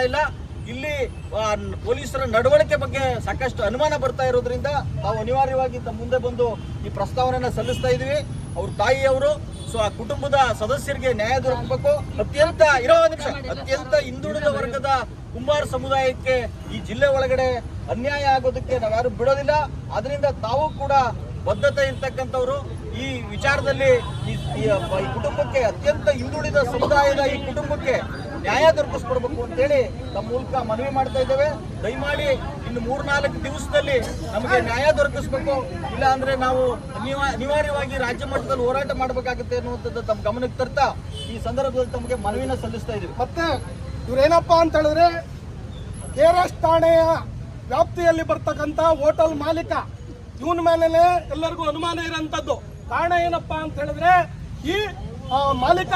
ಇಲ್ಲ. ಇಲ್ಲಿ ಪೊಲೀಸರ ನಡವಳಿಕೆ ಬಗ್ಗೆ ಸಾಕಷ್ಟು ಅನುಮಾನ ಬರ್ತಾ ಇರೋದ್ರಿಂದ ನಾವು ಅನಿವಾರ್ಯವಾಗಿ ತಮ್ಮ ಮುಂದೆ ಬಂದು ಈ ಪ್ರಸ್ತಾವನೆಯನ್ನ ಸಲ್ಲಿಸ್ತಾ ಇದೀವಿ. ಅವ್ರ ತಾಯಿಯವರು, ಸೊ, ಆ ಕುಟುಂಬದ ಸದಸ್ಯರಿಗೆ ನ್ಯಾಯ ದೊರಕಬೇಕು. ಅತ್ಯಂತ, ಇರೋ ನಿಮಿಷ, ಅತ್ಯಂತ ಹಿಂದುಳಿದ ವರ್ಗದ ಕುಂಬಾರ ಸಮುದಾಯಕ್ಕೆ ಈ ಜಿಲ್ಲೆ ಒಳಗಡೆ ಅನ್ಯಾಯ ಆಗೋದಕ್ಕೆ ನಾವ್ಯಾರು ಬಿಡೋದಿಲ್ಲ. ಅದರಿಂದ ತಾವು ಕೂಡ ಬದ್ಧತೆ ಇರ್ತಕ್ಕಂಥವ್ರು. ಈ ವಿಚಾರದಲ್ಲಿ ಈ ಕುಟುಂಬಕ್ಕೆ ಅತ್ಯಂತ ಹಿಂದುಳಿದ ಸಮುದಾಯದ ಈ ಕುಟುಂಬಕ್ಕೆ ನ್ಯಾಯ ದೊರಕಿಸ್ಕೊಡ್ಬೇಕು ಅಂತೇಳಿ ತಮ್ಮ ಮೂಲಕ ಮನವಿ ಮಾಡ್ತಾ ಇದ್ದೇವೆ. ದಯಮಾಡಿ ಇನ್ನು ಮೂರ್ನಾಲ್ಕು ದಿವಸದಲ್ಲಿ ನಮಗೆ ನ್ಯಾಯ ದೊರಕಿಸ್ಬೇಕು. ಇಲ್ಲ ಅಂದ್ರೆ ನಾವು ಅನಿವಾ- ಅನಿವಾರ್ಯವಾಗಿ ರಾಜ್ಯ ಮಟ್ಟದಲ್ಲಿ ಹೋರಾಟ ಮಾಡಬೇಕಾಗುತ್ತೆ ಅನ್ನುವಂಥದ್ದು ತಮ್ಮ ಗಮನಕ್ಕೆ ತರ್ತಾ ಈ ಸಂದರ್ಭದಲ್ಲಿ ತಮಗೆ ಮನವಿನ ಸಲ್ಲಿಸ್ತಾ ಇದ್ದೀವಿ. ಮತ್ತೆ ಇವ್ರೇನಪ್ಪ ಅಂತ ಹೇಳಿದ್ರೆ ಕೆ ಠಾಣೆಯ ವ್ಯಾಪ್ತಿಯಲ್ಲಿ ಬರ್ತಕ್ಕಂಥ ಹೋಟೆಲ್ ಮಾಲೀಕ. ಇವನ ಮೇಲೆ ಎಲ್ಲರಿಗೂ ಅನುಮಾನ ಇರೋಂಥದ್ದು. ಕಾರಣ ಏನಪ್ಪಾ ಅಂತ ಹೇಳಿದ್ರೆ ಈ ಮಾಲೀಕ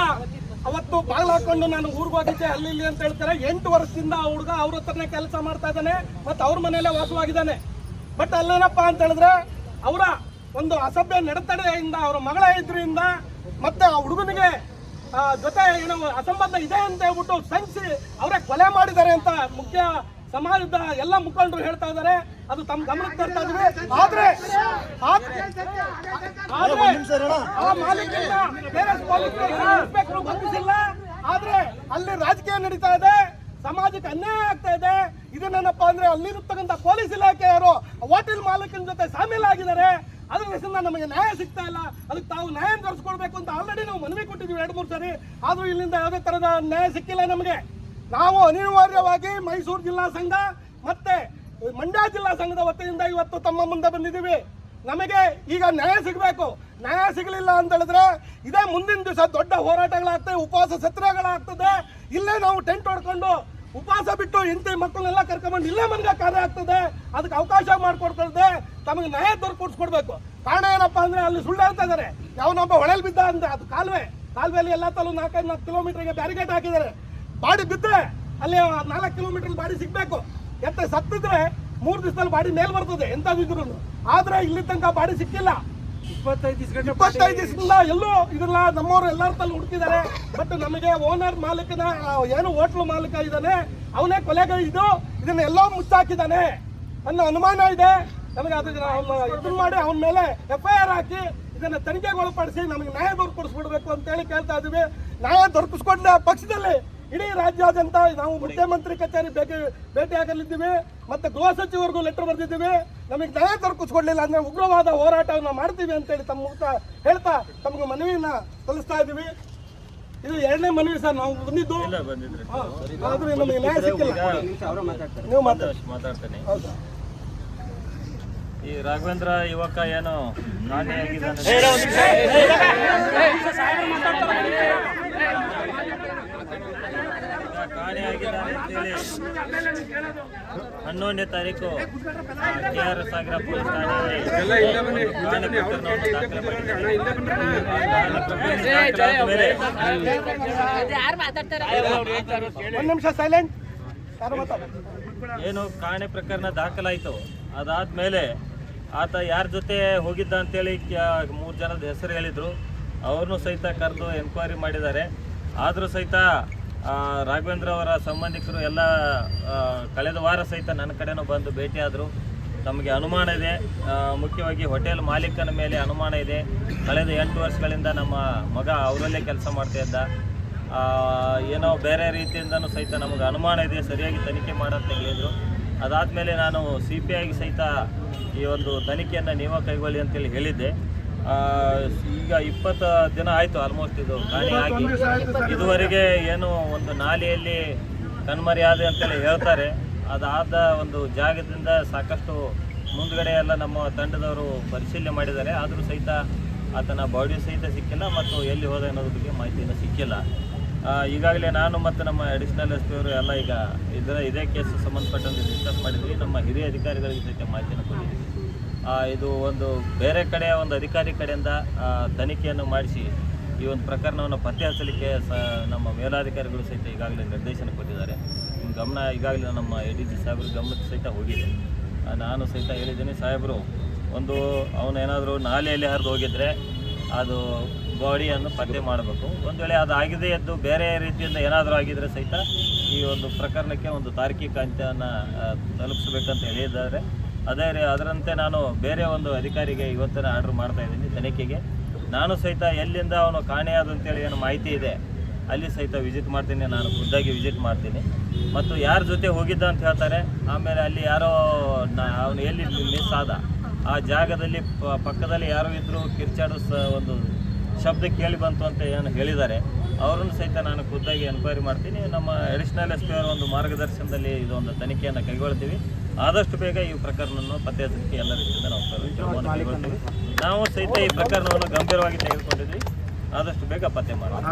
ಅವತ್ತು ಬಾಗಿಲು ಹಾಕೊಂಡು ನಾನು ಊರಿಗೆ ಹೋಗಿದ್ದೆ, ಅಲ್ಲಿ ಇಲ್ಲಿ ಅಂತ ಹೇಳ್ತಾರೆ. ಎಂಟು ವರ್ಷದಿಂದ ಆ ಹುಡುಗ ಅವ್ರ ಹತ್ರನೇ ಕೆಲಸ ಮಾಡ್ತಾ ಇದ್ದಾನೆ ಮತ್ತೆ ಅವ್ರ ಮನೆಯಲ್ಲೇ ವಾಸವಾಗಿದ್ದಾನೆ. ಬಟ್ ಅಲ್ಲೇನಪ್ಪ ಅಂತ ಹೇಳಿದ್ರೆ, ಅವರ ಒಂದು ಅಸಭ್ಯ ನಡತಡೆಯಿಂದ, ಅವರ ಮಗಳ ಇದ್ರಿಂದ ಮತ್ತೆ ಆ ಹುಡುಗನಿಗೆ ಜೊತೆ ಏನೋ ಅಸಂಬಂಧ ಇದೆ ಅಂತ ಹೇಳ್ಬಿಟ್ಟು ಸಂಚಿ ಅವರೇ ಕೊಲೆ ಮಾಡಿದ್ದಾರೆ ಅಂತ ಮುಖ್ಯ ಸಮಾಜದ ಎಲ್ಲ ಮುಖಂಡರು ಹೇಳ್ತಾ ಇದ್ದಾರೆ ಅದು ತಮ್ಮ ಗಮನಕ್ಕೆ ತರ್ತಾ ಇದ್ವಿ ಆದ್ರೆ ಆ ಮಾಲೀಕರಿಂದ ಇನ್ಸ್ಪೆಕ್ಟರ್ ಬಂಧಿಸಿಲ್ಲ. ಆದ್ರೆ ಅಲ್ಲಿ ರಾಜಕೀಯ ನಡೀತಾ ಇದೆ ಸಮಾಜಕ್ಕೆ ಅನ್ಯಾಯ ಆಗ್ತಾ ಇದೆ. ಇದನ್ನೇನಪ್ಪ ಅಂದ್ರೆ ಅಲ್ಲಿರತಕ್ಕಂಥ ಪೊಲೀಸ್ ಇಲಾಖೆಯವರು ಹೋಟೆಲ್ ಮಾಲೀಕನ ಜೊತೆ ಶಾಮೀಲಾಗಿದ್ದಾರೆ ಅದ್ರ ಹೆಸರಿಂದ ನಮಗೆ ನ್ಯಾಯ ಸಿಗ್ತಾ ಇಲ್ಲ. ಅದಕ್ಕೆ ತಾವು ನ್ಯಾಯ ತರಿಸ್ಕೊಡ್ಬೇಕು ಅಂತ ಆಲ್ರೆಡಿ ನಾವು ಮನವಿ ಕೊಟ್ಟಿದ್ದೀವಿ ಎರಡು ಮೂರು ಸಾರಿ. ಆದ್ರೂ ಇಲ್ಲಿಂದ ಯಾವುದೇ ತರದ ನ್ಯಾಯ ಸಿಕ್ಕಿಲ್ಲ ನಮಗೆ. ನಾವು ಅನಿವಾರ್ಯವಾಗಿ ಮೈಸೂರು ಜಿಲ್ಲಾ ಸಂಘ ಮತ್ತೆ ಮಂಡ್ಯ ಜಿಲ್ಲಾ ಸಂಘದ ವತಿಯಿಂದ ಇವತ್ತು ತಮ್ಮ ಮುಂದೆ ಬಂದಿದ್ದೀವಿ. ನಮಗೆ ಈಗ ನ್ಯಾಯ ಸಿಗಬೇಕು. ನ್ಯಾಯ ಸಿಗಲಿಲ್ಲ ಅಂತ ಹೇಳಿದ್ರೆ ಇದೇ ಮುಂದಿನ ದಿವಸ ದೊಡ್ಡ ಹೋರಾಟಗಳಾಗ್ತದೆ, ಉಪವಾಸ ಸತ್ಯಾಗ್ರಹಗಳಾಗ್ತದೆ. ಇಲ್ಲೇ ನಾವು ಟೆಂಟ್ ಹೊಡ್ಕೊಂಡು ಉಪವಾಸ ಬಿಟ್ಟು ಹೆಂಡತಿ ಮಕ್ಕಳನ್ನೆಲ್ಲ ಕರ್ಕೊಂಡ್ಬಂದು ಇಲ್ಲೇ ಮನೆಗೆ ಕಾರ್ಯ ಆಗ್ತದೆ ಅದಕ್ಕೆ ಅವಕಾಶ ಮಾಡಿಕೊಡ್ತದೆ. ತಮಗೆ ನ್ಯಾಯ ದೊರಕಿಸ್ಕೊಡ್ಬೇಕು. ಕಾರಣ ಏನಪ್ಪಾ ಅಂದ್ರೆ ಅಲ್ಲಿ ಸುಳ್ಳು ಅಂತ ಇದ್ದಾರೆ. ಯಾವನೊಬ್ಬ ಹೊಳೆಲ್ ಬಿದ್ದ ಅಂತ ಅದು ಕಾಲುವೆ. ಕಾಲುವೆಯಲ್ಲಿ ಎಲ್ಲ ತಲು ನಾಲ್ಕೈದು ನಾಲ್ಕು ಕಿಲೋಮೀಟರ್ಗೆ ಬ್ಯಾರಿಗೇಟ್ ಹಾಕಿದ್ದಾರೆ. ಬಾಡಿ ಬಿದ್ದರೆ ಅಲ್ಲಿ ನಾಲ್ಕು ಕಿಲೋಮೀಟರ್ ಬಾಡಿ ಸಿಗಬೇಕು. ಎತ್ತ ಸತ್ತಿದ್ರೆ ಮೂರು ದಿವಸದಲ್ಲಿ ಬಾಡಿ ಮೇಲ್ ಬರ್ತದೆ ಎಂತದಿದ್ರು ಆದ್ರೆ ಇಲ್ಲಿ ತನಕ ಬಾಡಿ ಸಿಕ್ಕಿಲ್ಲ. ಇಪ್ಪತ್ತೈದು ದಿವಸ ಇಪ್ಪತ್ತೈದು ದಿವಸದಿಂದ ಎಲ್ಲೂ ಇದನ್ನ ನಮ್ಮವರು ಎಲ್ಲರ ತಲೆ ಹುಡುಕಿದ್ದಾರೆ. ಬಟ್ ನಮಗೆ ಓನರ್ ಮಾಲೀಕನ ಏನು ಹೋಟ್ಲು ಮಾಲೀಕ ಇದ್ದಾನೆ ಅವನೇ ಕೊಲೆಗ ಇದು ಇದನ್ನ ಎಲ್ಲೋ ಮುಚ್ಚಾಕಿದ್ದಾನೆ. ಅನ್ನೋ ಅನುಮಾನ ಇದೆ. ನಮಗೆ ಅದಕ್ಕೆ ಅವನ್ನ ಇದನ್ನ ಮಾಡಿ ಅವನ ಮೇಲೆ ಎಫ್ ಐ ಆರ್ ಹಾಕಿ ಇದನ್ನ ತನಿಖೆಗೆ ಒಳಪಡಿಸಿ ನಮಗೆ ನ್ಯಾಯ ದೊರಕಿಸ್ಬಿಡ್ಬೇಕು ಅಂತ ಹೇಳಿ ಕೇಳ್ತಾ ಇದೀವಿ ನ್ಯಾಯ ದೊರಕಿಸ್ಕೊಂಡ ಪಕ್ಷದಲ್ಲಿ ಇಡೀ ರಾಜ್ಯಾದ್ಯಂತ ನಾವು ಮುಖ್ಯಮಂತ್ರಿ ಕಚೇರಿ ಭೇಟಿ ಭೇಟಿ ಆಗಲಿದ್ದೀವಿ ಮತ್ತೆ ಗೃಹ ಸಚಿವರಿಗೂ ಲೆಟರ್ ಬರೆದಿದ್ದೀವಿ ನಮಗೆ ನ್ಯಾಯ ದೊರಕಿಸ್ಕೊಡ್ಲಿಲ್ಲ ಅಂದ್ರೆ ಉಗ್ರವಾದ ಹೋರಾಟವನ್ನು ಮಾಡ್ತೀವಿ ಅಂತೇಳಿ ತಮ್ಮ ಮೂಲಕ ಹೇಳ್ತಾ ತಮಗೆ ಮನವಿಯನ್ನ ಸಲ್ಲಿಸ್ತಾ ಇದ್ದೀವಿ ಇದು ಎರಡನೇ ಮನವಿ ಸರ್ ನಾವು ಬಂದಿದ್ದು ಆದ್ರೂ ನಮಗೆ ನ್ಯಾಯ ಸಿಕ್ಕಿಲ್ಲ ನೀವು ಮಾತಾಡ್ತೀನಿ ಮಾತಾಡ್ತೇನೆ ಹೌದಾ ಈ ರಾಘವೇಂದ್ರ ಯುವಕ ಏನು ಕಾಣೆಯಾಗಿದ್ದಾನೆ ಕಾಣೆಯಾಗಿದ್ದಾನೆ ಅಂತೇಳಿ ಹನ್ನೊಂದನೇ ತಾರೀಕು ಕೆ ಆರ್ ಸಾಗರ ಆಗ್ರ ಪೊಲೀಸ್ ಠಾಣೆಯಲ್ಲಿ ಕಾಣೆ ಮೇಲೆ ಏನು ಕಾಣೆ ಪ್ರಕರಣ ದಾಖಲಾಯಿತು. ಅದಾದ್ಮೇಲೆ ಆತ ಯಾರ ಜೊತೆ ಹೋಗಿದ್ದ ಅಂತೇಳಿ ಕ್ಯಾ- ಮೂರು ಜನದ ಹೆಸರು ಹೇಳಿದ್ರು. ಅವ್ರನ್ನೂ ಸಹಿತ ಕರೆದು ಎನ್ಕ್ವೈರಿ ಮಾಡಿದ್ದಾರೆ. ಆದರೂ ಸಹಿತ ರಾಘವೇಂದ್ರ ಅವರ ಸಂಬಂಧಿಕರು ಎಲ್ಲ ಕಳೆದ ವಾರ ಸಹಿತ ನನ್ನ ಕಡೆನೂ ಬಂದು ಭೇಟಿಯಾದರು ತಮಗೆ ಅನುಮಾನ ಇದೆ. ಮುಖ್ಯವಾಗಿ ಹೋಟೆಲ್ ಮಾಲೀಕನ ಮೇಲೆ ಅನುಮಾನ ಇದೆ. ಕಳೆದ ಎಂಟು ವರ್ಷಗಳಿಂದ ನಮ್ಮ ಮಗ ಅವರಲ್ಲೇ ಕೆಲಸ ಮಾಡ್ತಾ ಇದ್ದ. ಏನೋ ಬೇರೆ ರೀತಿಯಿಂದನೂ ಸಹಿತ ನಮಗೆ ಅನುಮಾನ ಇದೆ. ಸರಿಯಾಗಿ ತನಿಖೆ ಮಾಡಂತ ಹೇಳಿದರು. ಅದಾದಮೇಲೆ ನಾನು ಸಿ ಪಿ ಐಗೆ ಸಹಿತ ಈ ಒಂದು ತನಿಖೆಯನ್ನು ನೀವು ಕೈಗೊಳ್ಳಿ ಅಂತೇಳಿ ಹೇಳಿದ್ದೆ. ಈಗ ಇಪ್ಪತ್ತು ದಿನ ಆಯಿತು ಆಲ್ಮೋಸ್ಟ್ ಇದು ಕಾಣೆಯಾಗಿ ಇದುವರೆಗೆ ಏನು ಒಂದು ನಾಲೆಯಲ್ಲಿ ಆದ ಅಂತೇಳಿ ಹೇಳ್ತಾರೆ. ಅದಾದ ಒಂದು ಜಾಗದಿಂದ ಸಾಕಷ್ಟು ಮುಂದ್ಗಡೆ ಎಲ್ಲ ನಮ್ಮ ತಂಡದವರು ಪರಿಶೀಲನೆ ಮಾಡಿದ್ದಾರೆ. ಆದರೂ ಸಹಿತ ಆತನ ಬಾಡಿ ಸಹಿತ ಸಿಕ್ಕಿಲ್ಲ ಮತ್ತು ಎಲ್ಲಿ ಹೋದ ಅನ್ನೋದ್ರ ಬಗ್ಗೆ ಮಾಹಿತಿಯನ್ನು ಸಿಕ್ಕಿಲ್ಲ. ಈಗಾಗಲೇ ನಾನು ಮತ್ತು ನಮ್ಮ ಅಡಿಷನಲ್ ಎಸ್ ಪಿ ಅವರು ಎಲ್ಲ ಈಗ ಇದರ ಇದೇ ಕೇಸ್ ಸಂಬಂಧಪಟ್ಟಂತೆ ಡಿಸ್ಕಸ್ ಮಾಡಿದ್ವಿ. ನಮ್ಮ ಹಿರಿಯ ಅಧಿಕಾರಿಗಳಿಗೆ ಸಹಿತ ಮಾಹಿತಿಯನ್ನು ಕೊಟ್ಟಿದ್ದೀವಿ. ಇದು ಒಂದು ಬೇರೆ ಕಡೆಯ ಒಂದು ಅಧಿಕಾರಿ ಕಡೆಯಿಂದ ತನಿಖೆಯನ್ನು ಮಾಡಿಸಿ ಈ ಒಂದು ಪ್ರಕರಣವನ್ನು ಪತ್ತೆ ಹಚ್ಚಲಿಕ್ಕೆ ಸ, ನಮ್ಮ ಮೇಲಾಧಿಕಾರಿಗಳು ಸಹಿತ ಈಗಾಗಲೇ ನಿರ್ದೇಶನ ಕೊಟ್ಟಿದ್ದಾರೆ. ಗಮನ ಈಗಾಗಲೇ ನಮ್ಮ ಎ ಡಿ ಜಿ ಸಾಹೇಬ್ರ ಗಮನಕ್ಕೆ ಸಹಿತ ಹೋಗಿದೆ. ನಾನು ಸಹಿತ ಹೇಳಿದ್ದೀನಿ, ಸಾಹೇಬರು, ಒಂದು ಅವನೇನಾದರೂ ನಾಲೆಯಲ್ಲಿ ಹರಿದು ಹೋಗಿದ್ದರೆ ಅದು ಬಾಡಿಯನ್ನು ಪತ್ತೆ ಮಾಡಬೇಕು. ಒಂದು ವೇಳೆ ಅದು ಆಗಿದೆ ಎದ್ದು ಬೇರೆ ರೀತಿಯಿಂದ ಏನಾದರೂ ಆಗಿದ್ರೆ ಸಹಿತ ಈ ಒಂದು ಪ್ರಕರಣಕ್ಕೆ ಒಂದು ತಾರ್ಕಿಕ ಅಂತ್ಯವನ್ನು ತಲುಪಿಸ್ಬೇಕಂತ ಹೇಳಿದ್ದಾರೆ. ಅದೇ ರೀ, ಅದರಂತೆ ನಾನು ಬೇರೆ ಒಂದು ಅಧಿಕಾರಿಗೆ ಇವತ್ತಿನ ಆರ್ಡ್ರ್ ಮಾಡ್ತಾ ಇದ್ದೀನಿ ತನಿಖೆಗೆ. ನಾನು ಸಹಿತ ಎಲ್ಲಿಂದ ಅವನು ಕಾಣೆಯಾದಂತೇಳಿ ಏನು ಮಾಹಿತಿ ಇದೆ, ಅಲ್ಲಿ ಸಹಿತ ವಿಸಿಟ್ ಮಾಡ್ತೀನಿ, ನಾನು ಖುದ್ದಾಗಿ ವಿಸಿಟ್ ಮಾಡ್ತೀನಿ. ಮತ್ತು ಯಾರ ಜೊತೆ ಹೋಗಿದ್ದ ಅಂತ ಹೇಳ್ತಾರೆ, ಆಮೇಲೆ ಅಲ್ಲಿ ಯಾರೋ ಅವನು ಎಲ್ಲಿ ಮಿಸ್ ಆದ, ಆ ಜಾಗದಲ್ಲಿ ಪಕ್ಕದಲ್ಲಿ ಯಾರೋ ಇದ್ದರೂ ಕಿರ್ಚಾಡೋ ಸ, ಒಂದು ಶಬ್ದ ಕೇಳಿ ಬಂತು ಅಂತ ಏನು ಹೇಳಿದ್ದಾರೆ. ಅವರನ್ನು ಸಹಿತ ನಾನು ಖುದ್ದಾಗಿ ಎನ್ಕ್ವೈರಿ ಮಾಡ್ತೀನಿ. ನಮ್ಮ ಅಡಿಷ್ನಲ್ ಎಸ್ ಪಿ ಅವರ ಒಂದು ಮಾರ್ಗದರ್ಶನದಲ್ಲಿ ಇದೊಂದು ತನಿಖೆಯನ್ನು ಕೈಗೊಳ್ತೀವಿ. ಆದಷ್ಟು ಬೇಗ ಈ ಪ್ರಕರಣವನ್ನು ಪತ್ತೆ ಹಚ್ಚಲಿಕ್ಕೆ ಎಲ್ಲ ರೀತಿಯಿಂದ ನಾವು ನಾವು ಸಹಿತ ಈ ಪ್ರಕರಣವನ್ನು ಗಂಭೀರವಾಗಿ ತೆಗೆದುಕೊಂಡಿದ್ವಿ ಆದಷ್ಟು ಬೇಗ ಪತ್ತೆ ಮಾಡೋಣ.